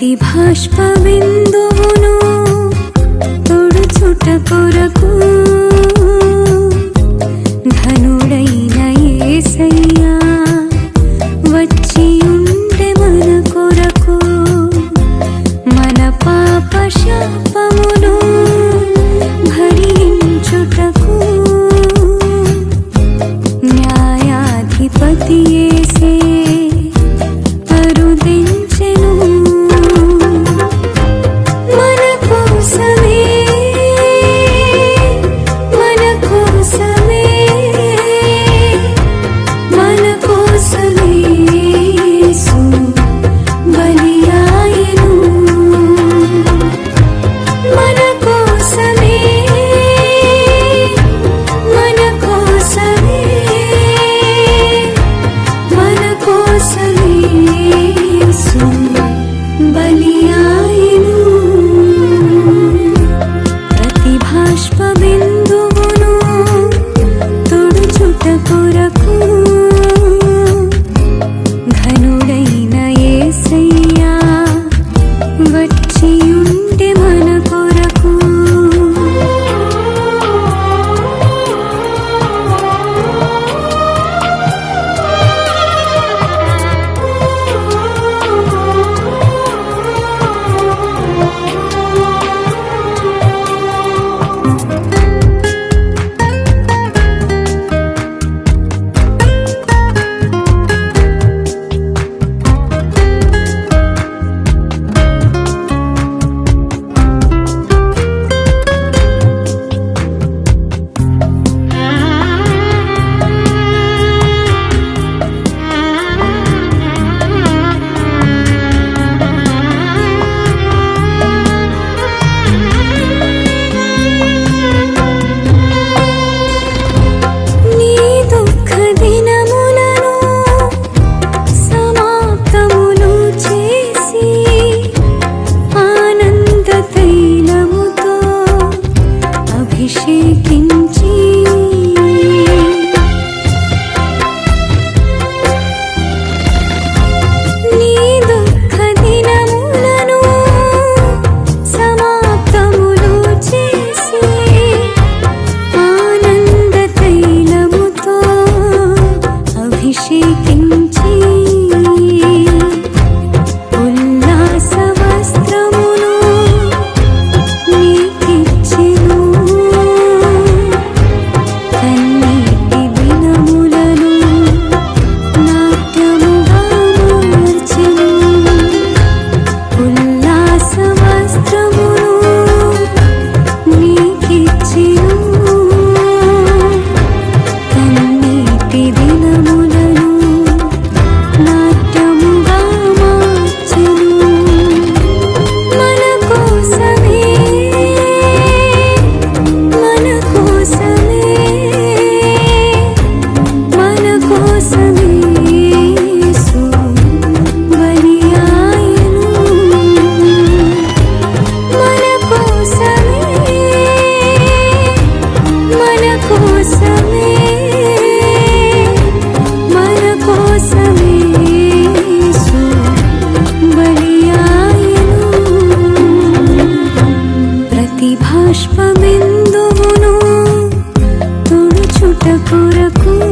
ప్రతి భాష్ప బిందువును తొడుచుట కొరకు ధనుడైన ఏసయ్యా వచ్చి ఉండే మన కొరకు మన పాప శాపమును 平静。可故